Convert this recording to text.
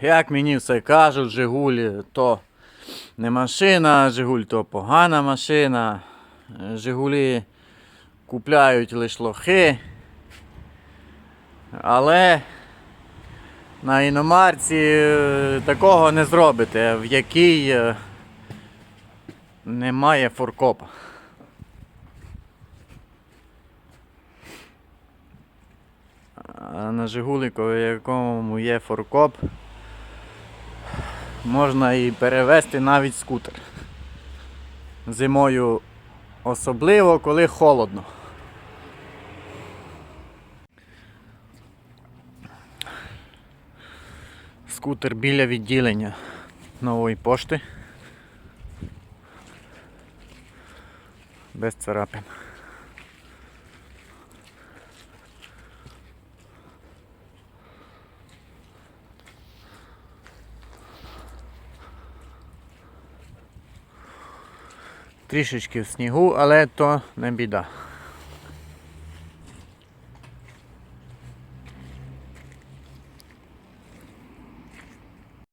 як мені все кажуть, Жигулі то не машина, Жигуль то погана машина. Жигулі купляють лише лохи. Але на іномарці е, такого не зробите, в якій е, немає форкопа. На Жигулику, в якому є форкоп, можна і перевезти навіть скутер. Зимою особливо, коли холодно. Скутер біля відділення нової пошти. Без царапин. Трішечки в снігу, але то не біда.